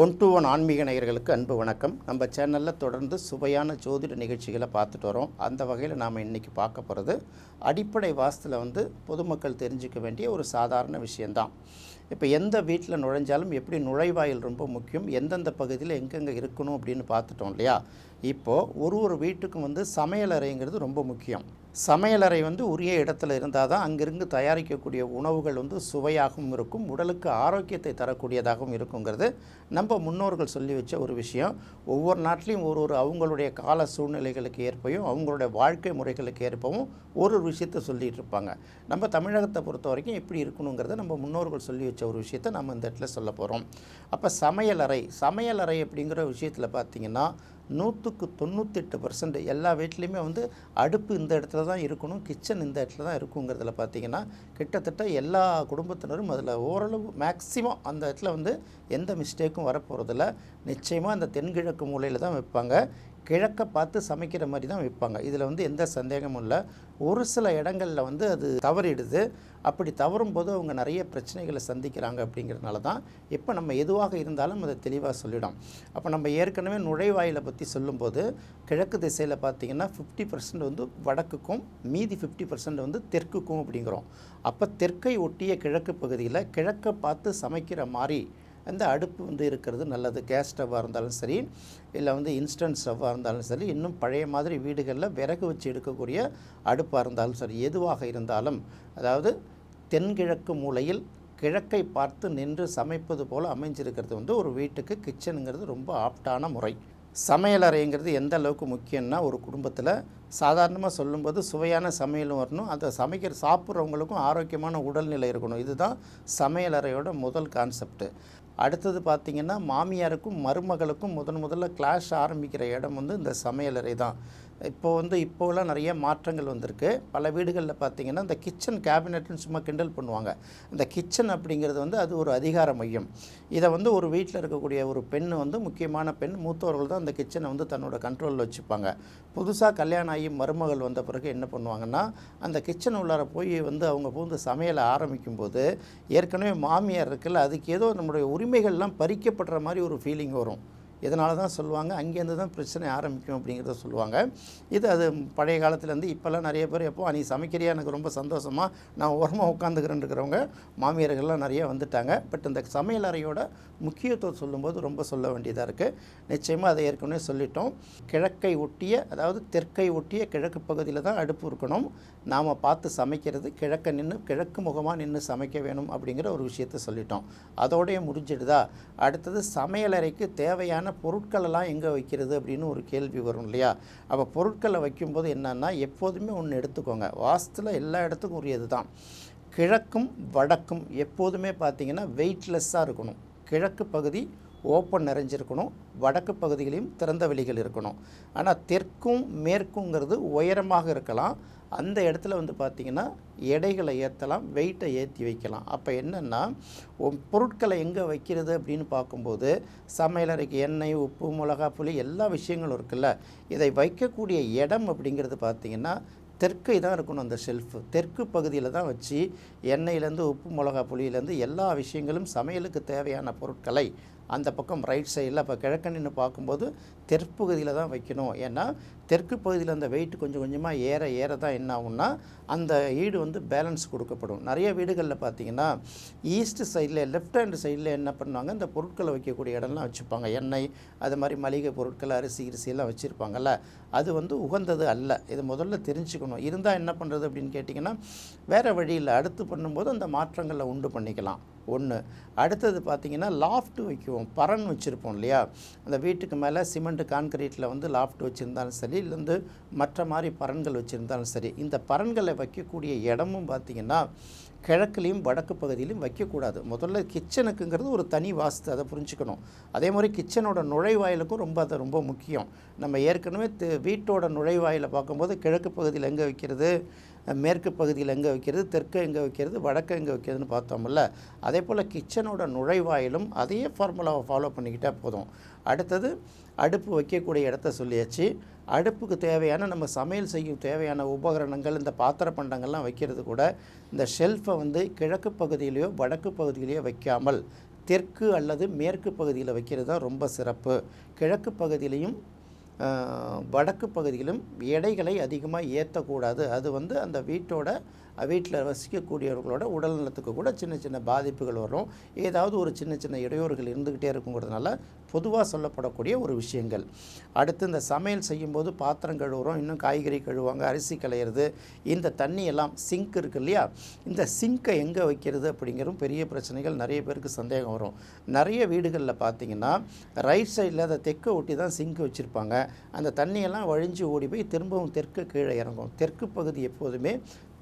One to one ஆன்மீக நேயர்களுக்கு அன்பு வணக்கம். நம்ம சேனலில் தொடர்ந்து சுவையான ஜோதிட நிகழ்ச்சிகளை பார்த்துட்டு வரோம். அந்த வகையில் நாம் இன்றைக்கி பார்க்க போகிறது அடிப்படை வாசத்தில் வந்து பொதுமக்கள் தெரிஞ்சுக்க வேண்டிய ஒரு சாதாரண விஷயந்தான் இப்போ எந்த வீட்டில் நுழைஞ்சாலும் எப்படி நுழைவாயில் ரொம்ப முக்கியம் எந்தெந்த பகுதியில் எங்கெங்கே இருக்கணும் அப்படின்னு பார்த்துட்டோம் இல்லையா? இப்போது ஒரு ஒரு வீட்டுக்கும் வந்து சமையலறைங்கிறது ரொம்ப முக்கியம். சமையலறை வந்து உரிய இடத்துல இருந்தால் தான் அங்கிருந்து தயாரிக்கக்கூடிய உணவுகள் வந்து சுவையாகவும் இருக்கும் உடலுக்கு ஆரோக்கியத்தை தரக்கூடியதாகவும் இருக்குங்கிறது நம்ம முன்னோர்கள் சொல்லி வச்ச ஒரு விஷயம். ஒவ்வொரு நாட்டிலையும் ஒரு ஒரு அவங்களுடைய கால சூழ்நிலைகளுக்கு ஏற்பவும் அவங்களுடைய வாழ்க்கை முறைகளுக்கு ஏற்பவும் ஒரு ஒரு விஷயத்தை சொல்லிகிட்டு இருப்பாங்க. நம்ம தமிழகத்தை பொறுத்த வரைக்கும் எப்படி இருக்கணுங்கிறத நம்ம முன்னோர்கள் சொல்லி வச்ச ஒரு விஷயத்தை நம்ம இந்த இடத்துல சொல்ல போகிறோம் அப்போ சமையலறை சமையலறை அப்படிங்கிற விஷயத்தில் பார்த்திங்கன்னா நூற்றுக்கு தொண்ணூத்தெட்டு பர்சன்ட் எல்லா வீட்லேயுமே வந்து அடுப்பு இந்த இடத்துல தான் இருக்கணும் கிச்சன் இந்த இடத்துல தான் இருக்குங்கிறதுல பார்த்தீங்கன்னா கிட்டத்தட்ட எல்லா குடும்பத்தினரும் அதில் ஓரளவு மேக்ஸிமம் அந்த இடத்துல வந்து எந்த மிஸ்டேக்கும் வரப்போகிறதில்ல நிச்சயமாக அந்த தென்கிழக்கு மூலையில் தான் வைப்பாங்க. கிழக்க பார்த்து சமைக்கிற மாதிரி தான் வைப்பாங்க இதில் வந்து எந்த சந்தேகமும் இல்லை. ஒரு சில இடங்களில் வந்து அது தவறிடுது. அப்படி தவறும் போது அவங்க நிறைய பிரச்சனைகளை சந்திக்கிறாங்க அப்படிங்கிறதுனால தான் இப்போ நம்ம எதுவாக இருந்தாலும் அதை தெளிவாக சொல்லிடும் அப்போ நம்ம ஏற்கனவே நுழைவாயிலை பற்றி சொல்லும்போது கிழக்கு திசையில் பார்த்தீங்கன்னா ஃபிஃப்டி பர்சன்ட் வந்து வடக்குக்கும் மீதி ஃபிஃப்டி பர்சன்ட் வந்து தெற்குக்கும் அப்படிங்கிறோம். அப்போ தெற்கை ஒட்டிய கிழக்கு பகுதியில் கிழக்கை பார்த்து சமைக்கிற மாதிரி அந்த அடுப்பு வந்து இருக்கிறது நல்லது. கேஸ் ஸ்டவ்வாக இருந்தாலும் சரி இல்லை வந்து இன்ஸ்டன்ட் ஸ்டவ்வாக இருந்தாலும் சரி இன்னும் பழைய மாதிரி வீடுகளில் விறகு வச்சு எடுக்கக்கூடிய அடுப்பாக இருந்தாலும் சரி எதுவாக இருந்தாலும் அதாவது தென்கிழக்கு மூலையில் கிழக்கை பார்த்து நின்று சமைப்பது போல் அமைஞ்சிருக்கிறது வந்து ஒரு வீட்டுக்கு கிச்சனுங்கிறது ரொம்ப ஆப்டான முறை. சமையலறைங்கிறது எந்த அளவுக்கு முக்கியம்னா ஒரு குடும்பத்தில் சாதாரணமாக சொல்லும்போது சுவையான சமையலும் வரணும். அதை சமைக்கிற சாப்பிட்றவங்களுக்கும் ஆரோக்கியமான உடல்நிலை இருக்கணும். இதுதான் சமையலறையோட முதல் கான்செப்ட்டு அடுத்தது பார்த்திங்கன்னா மாமியாருக்கும் மருமகளுக்கும் முதன் முதல்ல கிளாஷ் ஆரம்பிக்கிற இடம் வந்து இந்த சமையலறை தான். இப்போ வந்து இப்போலாம் நிறைய மாற்றங்கள் வந்திருக்கு. பல வீடுகளில் பார்த்திங்கன்னா இந்த கிச்சன் கேபினெட்னு சும்மா கிண்டல் பண்ணுவாங்க. இந்த கிச்சன் அப்படிங்கிறது வந்து அது ஒரு அதிகார மையம். இதை வந்து ஒரு வீட்டில் இருக்கக்கூடிய ஒரு பெண் வந்து முக்கியமான பெண் மூத்தவர்கள் தான் அந்த கிச்சனை வந்து தன்னோட கண்ட்ரோலில் வச்சுப்பாங்க. புதுசாக கல்யாணம் ஆகி மருமகள் வந்த பிறகு என்ன பண்ணுவாங்கன்னா அந்த கிச்சன் உள்ளார போய் வந்து அவங்க பூந்து சமையலை ஆரம்பிக்கும் போது ஏற்கனவே மாமியார் இருக்குல்ல அதுக்கு ஏதோ நம்மளுடைய உரிமைகள்லாம் பறிக்கப்படுற மாதிரி ஒரு ஃபீலிங் வரும். இதனால தான் சொல்லுவாங்க? அங்கேருந்து தான் பிரச்சனை ஆரம்பிக்கும் அப்படிங்கிறத சொல்லுவாங்க. இது அது பழைய காலத்துலேருந்து இப்போல்லாம் நிறைய பேர் எப்போ நீ சமைக்கிறியா? எனக்கு ரொம்ப சந்தோஷமாக நான் ஓரமாக உட்காந்துக்கிறேன்னு இருக்கிறவங்க மாமியார்கள்லாம் நிறைய வந்துட்டாங்க. பட் இந்த சமையல் அறையோட முக்கியத்துவம் சொல்லும்போது ரொம்ப சொல்ல வேண்டியதாக இருக்குது நிச்சயமாக அதை ஏற்கனவே சொல்லிட்டோம். கிழக்கை ஒட்டிய அதாவது தெற்கை ஒட்டிய கிழக்கு பகுதியில் தான் அடுப்பு இருக்கணும். நாம் பார்த்து சமைக்கிறது கிழக்க நின்று கிழக்கு முகமாக நின்று சமைக்க வேணும் அப்படிங்கிற ஒரு விஷயத்த சொல்லிட்டோம். அதோடய முடிஞ்சிடுதா? அடுத்தது சமையலறைக்கு தேவையான பொருட்களெல்லாம் எங்கே வைக்கிறது அப்படின்னு ஒரு கேள்வி வரும் இல்லையா? அப்போ பொருட்களை வைக்கும்போது என்னென்னா எப்போதுமே ஒன்று எடுத்துக்கோங்க. வாஸ்துல எல்லா இடத்துக்கும் உரியது தான். கிழக்கும் வடக்கும் எப்போதுமே பார்த்திங்கன்னா வெயிட்லெஸ்ஸாக இருக்கணும். கிழக்கு பகுதி ஓப்பன் நிறைஞ்சிருக்கணும். வடக்கு பகுதிகளையும் திறந்த வெளிகள் இருக்கணும். ஆனால் தெற்கும் மேற்குங்கிறது உயரமாக இருக்கலாம். அந்த இடத்துல வந்து பார்த்திங்கன்னா எடைகளை ஏற்றலாம் வெயிட்டை ஏற்றி வைக்கலாம். அப்போ என்னென்னா பொருட்களை எங்கே வைக்கிறது அப்படின்னு பார்க்கும்போது சமையலறைக்கு எண்ணெய் உப்பு மிளகா புளி எல்லா விஷயங்களும் இருக்குல்ல. இதை வைக்கக்கூடிய இடம் அப்படிங்கிறது பார்த்திங்கன்னா தெற்கை தான் இருக்கணும் அந்த ஷெல்ஃபு தெற்கு பகுதியில் தான் வச்சு எண்ணெயிலேருந்து உப்பு மிளகா புளியிலேருந்து எல்லா விஷயங்களும் சமையலுக்கு தேவையான பொருட்களை அந்த பக்கம் ரைட் சைடில் இப்போ கிழக்க நின்று பார்க்கும்போது தெற்பகுதியில் தான் வைக்கணும். ஏன்னா தெற்கு பகுதியில் அந்த வெயிட் கொஞ்சம் கொஞ்சமாக ஏற ஏற தான் என்ன ஆகும்னா அந்த ஈடு வந்து பேலன்ஸ் கொடுக்கப்படும். நிறைய வீடுகளில் பார்த்தீங்கன்னா ஈஸ்ட் சைடில் லெஃப்ட் ஹேண்ட் சைடில் என்ன பண்ணுவாங்க இந்த பொருட்களை வைக்கக்கூடிய இடம்லாம் வச்சுப்பாங்க. எண்ணெய் அது மாதிரி மளிகை பொருட்கள் அரிசி அரிசியெல்லாம் வச்சுருப்பாங்கல்ல அது வந்து உகந்தது அல்ல. இது முதல்ல தெரிஞ்சுக்கணும். இருந்தால் என்ன பண்ணுறது அப்படின்னு கேட்டிங்கன்னா வேறு வழியில் அடுத்து பண்ணும்போது அந்த மாற்றங்களை உண்டு பண்ணிக்கலாம். ஒன்று அடுத்தது பார்த்திங்கன்னா லாஃப்ட் வைக்குவோம். பரன் வச்சுருப்போம் இல்லையா? அந்த வீட்டுக்கு மேலே சிமெண்ட் கான்கிரீட்டில் வந்து லாஃப்ட் வச்சுருந்தாலும் சரி இல்லைந்து மற்ற மாதிரி பரன்கள் வச்சுருந்தாலும் சரி இந்த பரன்களை வைக்கக்கூடிய இடமும் பார்த்திங்கன்னா கிழக்குலேயும் வடக்கு பகுதியிலையும் வைக்கக்கூடாது. முதல்ல கிச்சனுக்குங்கிறது ஒரு தனி வாஸ்து அதை புரிஞ்சுக்கணும். அதே மாதிரி கிச்சனோட நுழைவாயிலுக்கும் ரொம்ப அது ரொம்ப முக்கியம். நம்ம ஏற்கனவே வீட்டோட நுழைவாயிலை பார்க்கும்போது கிழக்கு பகுதியில் எங்கே வைக்கிறது? மேற்கு பகுதியில் எங்கே வைக்கிறது தெற்கு எங்கே வைக்கிறது வடக்கு எங்கே வைக்கிறதுன்னு பார்த்தோம்ல அதே போல் கிச்சனோட நுழைவாயிலும் அதே ஃபார்முலாவை ஃபாலோ பண்ணிக்கிட்டால் போதும். அடுத்தது அடுப்பு வைக்கக்கூடிய இடத்த சொல்லியாச்சு. அடுப்புக்கு தேவையான நம்ம சமையல் செய்யும் தேவையான உபகரணங்கள் இந்த பாத்திர பண்டங்கள்லாம் வைக்கிறது கூட இந்த ஷெல்ஃபை வந்து கிழக்கு பகுதியிலையோ வடக்கு பகுதியிலையோ வைக்காமல் தெற்கு அல்லது மேற்கு பகுதியில் வைக்கிறது தான் ரொம்ப சிறப்பு. கிழக்கு பகுதியிலையும் வடக்கு பகுதியிலும் எடைகளை அதிகமாக ஏற்றக்கூடாது. அது வந்து அந்த வீட்டோட வீட்டில் வசிக்கக்கூடியவர்களோட உடல் நலத்துக்கு கூட சின்ன சின்ன பாதிப்புகள் வரும். ஏதாவது ஒரு சின்ன சின்ன இடையூறுகள் இருந்துக்கிட்டே இருக்குங்கிறதுனால பொதுவாக சொல்லப்படக்கூடிய ஒரு விஷயங்கள். அடுத்து இந்த சமையல் செய்யும்போது பாத்திரம் கழுவுறோம் இன்னும் காய்கறி கழுவுவாங்க அரிசி களையிறது இந்த தண்ணி எல்லாம் சிங்க் இருக்கு இல்லையா? இந்த சிங்கை எங்கே வைக்கிறது அப்படிங்கிறதும் பெரிய பிரச்சனைகள் நிறைய பேருக்கு சந்தேகம் வரும். நிறைய வீடுகளில் பார்த்தீங்கன்னா ரைட் சைடில் அதை தெற்க ஒட்டி தான் சிங்க் வச்சுருப்பாங்க. அந்த தண்ணியெல்லாம் வழிஞ்சு ஓடி போய் திரும்பவும் தெற்கு கீழே இறங்கும். தெற்கு பகுதி எப்போதுமே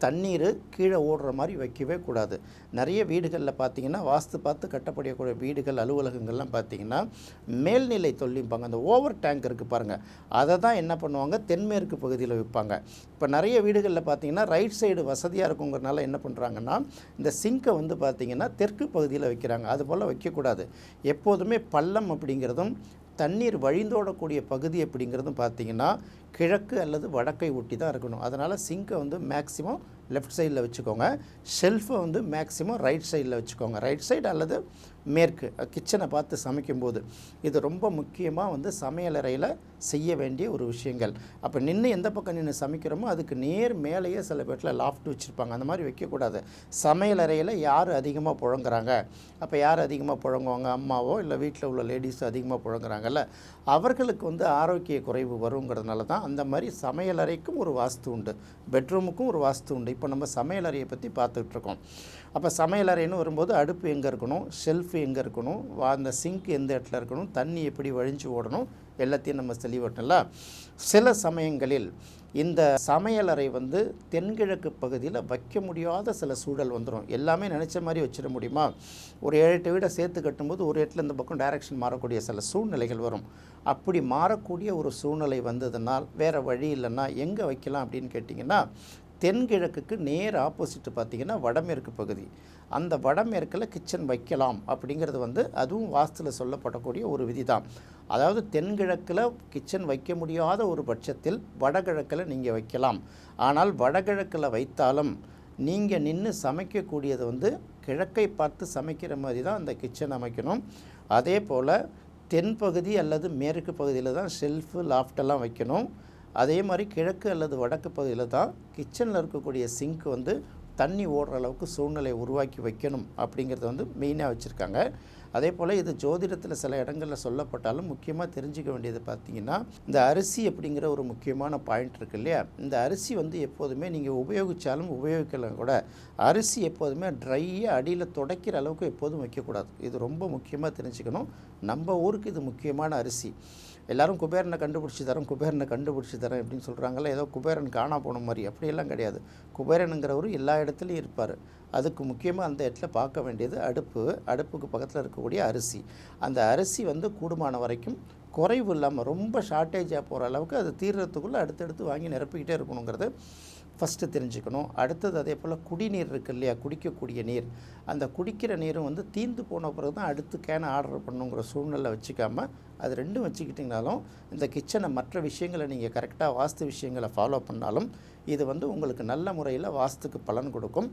தண்ணீர் கீழே ஓடுற மாதிரி வைக்கவே கூடாது. நிறைய வீடுகளில் பார்த்தீங்கன்னா வாஸ்து பார்த்து கட்டப்படக்கூடிய வீடுகள் அலுவலகங்கள்லாம் பார்த்தீங்கன்னா மேல்நிலை தொல்லிம்பாங்க அந்த ஓவர் டேங்க் இருக்குது பாருங்கள் அதை தான் என்ன பண்ணுவாங்க? தென்மேற்கு பகுதியில் வைப்பாங்க இப்போ நிறைய வீடுகளில் பார்த்தீங்கன்னா ரைட் சைடு வசதியாக இருக்குங்கிறனால என்ன பண்ணுறாங்கன்னா இந்த சிங்கை வந்து பார்த்தீங்கன்னா தெற்கு பகுதியில் வைக்கிறாங்க. அது போல் வைக்கக்கூடாது. எப்போதுமே பள்ளம் அப்படிங்கிறதும் தண்ணீர் வழிந்தோடக்கூடிய பகுதி அப்படிங்கிறதும் பார்த்தீங்கன்னா கிழக்கு அல்லது வடக்கை ஒட்டி தான் இருக்கணும். அதனால் சிங்கை வந்து மேக்ஸிமம் லெஃப்ட் சைடில் வச்சுக்கோங்க. ஷெல்ஃபை வந்து மேக்ஸிமம் ரைட் சைடில் வச்சுக்கோங்க. ரைட் சைடு அல்லது மேற்கு கிச்சனை பார்த்து சமைக்கும்போது இது ரொம்ப முக்கியமாக வந்து சமையலறையில் செய்ய வேண்டிய ஒரு விஷயங்கள். அப்போ நின்று எந்த பக்கம் நின்று சமைக்கிறோமோ அதுக்கு நேர் மேலேயே சில பேர்ட்டில் லாஃப்ட் வச்சுருப்பாங்க. அந்த மாதிரி வைக்கக்கூடாது. சமையலறையில் யார் அதிகமாக புழங்குறாங்க? அப்போ யார் அதிகமாக புழங்குவாங்க? அம்மாவோ இல்லை வீட்டில் உள்ள லேடிஸோ அதிகமாக புழங்குறாங்கல்ல? அவர்களுக்கு வந்து ஆரோக்கிய குறைவு வருங்கிறதுனால தான் அந்த மாதிரி சமையலறைக்கும் ஒரு வாஸ்து உண்டு. பெட்ரூமுக்கும் ஒரு வாஸ்து உண்டு. இப்போ நம்ம சமையலறையை பற்றி பார்த்துட்டு இருக்கோம் அப்போ சமையலறைன்னு வரும்போது அடுப்பு எங்கே இருக்கணும்? ஷெல்ஃப் எங்கே இருக்கணும்? வா- அந்த சிங்க் எந்த இடத்துல இருக்கணும்? தண்ணி எப்படி வழிஞ்சு ஓடணும்? எல்லாத்தையும் நம்ம தெளிவட்டல சில சமயங்களில் இந்த சமையலறை வந்து தென்கிழக்கு பகுதியில் வைக்க முடியாத சில சூழல் வந்துடும் எல்லாமே நினச்ச மாதிரி வச்சிட முடியுமா? ஒரு ஏழு எட்டு வீடை சேர்த்து கட்டும்போது ஒரு இடத்துல இந்த பக்கம் டைரக்ஷன் மாறக்கூடிய சில சூழ்நிலைகள் வரும். அப்படி மாறக்கூடிய ஒரு சூழ்நிலை வந்ததுனால் வேறு வழி இல்லைன்னா எங்கே வைக்கலாம் அப்படின்னு கேட்டிங்கன்னா தென்கிழக்குக்கு நேர் ஆப்போசிட் பார்த்தீங்கன்னா வடமேற்கு பகுதி. அந்த வடமேற்கில் கிச்சன் வைக்கலாம் அப்படிங்கிறது வந்து அதுவும் வாஸ்துவில் சொல்லப்படக்கூடிய ஒரு விதி தான் அதாவது தென்கிழக்கில் கிச்சன் வைக்க முடியாத ஒரு பட்சத்தில் வடகிழக்கில் நீங்கள் வைக்கலாம். ஆனால் வடகிழக்கில் வைத்தாலும் நீங்கள் நின்று சமைக்கக்கூடியது வந்து கிழக்கை பார்த்து சமைக்கிற மாதிரி தான் அந்த கிச்சன் அமைக்கணும். அதே போல் தென்பகுதி அல்லது மேற்கு பகுதியில் தான் ஷெல்ஃபு லாஃப்டெல்லாம் வைக்கணும். அதே மாதிரி கிழக்கு அல்லது வடக்கு பகுதியில் தான் கிச்சனில் இருக்கக்கூடிய சிங்க் வந்து தண்ணி ஓடுற அளவுக்கு சூழ்நிலை உருவாக்கி வைக்கணும் அப்படிங்கிறத வந்து மெயினாக வச்சுருக்காங்க. அதே போல் இது ஜோதிடத்தில் சில இடங்களில் சொல்லப்பட்டாலும் முக்கியமாக தெரிஞ்சுக்க வேண்டியது பார்த்தீங்கன்னா இந்த அரிசி அப்படிங்கிற ஒரு முக்கியமான பாயிண்ட் இருக்கு இல்லையா? இந்த அரிசி வந்து எப்போதுமே நீங்கள் உபயோகித்தாலும் உபயோகிக்கலாம் கூட. அரிசி எப்போதுமே ட்ரையாக அடியில் துடைக்கிற அளவுக்கு எப்போதும் வைக்கக்கூடாது. இது ரொம்ப முக்கியமாக தெரிஞ்சுக்கணும். நம்ம ஊருக்கு இது முக்கியமான அரிசி. எல்லாரும் குபேரனை கண்டுபிடிச்சி தரோம் குபேரனை கண்டுபிடிச்சி தரேன் அப்படின்னு சொல்கிறாங்கல்ல ஏதோ குபேரன் காணா போன மாதிரி. அப்படியெல்லாம் கிடையாது. குபேரனுங்கிறவர் எல்லா இடத்துலையும் இருப்பார். அதுக்கு முக்கியமாக அந்த இடத்துல பார்க்க வேண்டியது அடுப்பு. அடுப்புக்கு பக்கத்தில் இருக்கக்கூடிய அரிசி. அந்த அரிசி வந்து கூடுமான வரைக்கும் குறைவு இல்லாமல் ரொம்ப ஷார்ட்டேஜாக போகிற அளவுக்கு அது தீர்றதுக்குள்ளே அடுத்தடுத்து வாங்கி நிரப்பிக்கிட்டே இருக்கணுங்கிறது ஃபஸ்ட்டு தெரிஞ்சுக்கணும். அடுத்தது அதே போல் குடிநீர் இருக்கு இல்லையா? குடிக்கக்கூடிய நீர். அந்த குடிக்கிற நீரும் வந்து தீந்து போன பிறகு தான் அடுத்து கேனை ஆர்டர் பண்ணுங்கிற சூழ்நிலை வச்சுக்காம அது ரெண்டும் வச்சுக்கிட்டிங்கனாலும் இந்த கிச்சனை மற்ற விஷயங்களை நீங்கள் கரெக்டாக வாஸ்து விஷயங்களை ஃபாலோ பண்ணாலும் இது வந்து உங்களுக்கு நல்ல முறையில் வாஸ்துக்கு பலன் கொடுக்கும்.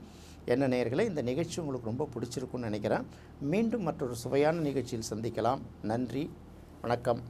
என்ன நேர்களை இந்த நிகழ்ச்சி உங்களுக்கு ரொம்ப பிடிச்சிருக்குன்னு நினைக்கிறேன். மீண்டும் மற்றொரு சுவையான நிகழ்ச்சியில் சந்திக்கலாம். நன்றி. வணக்கம்.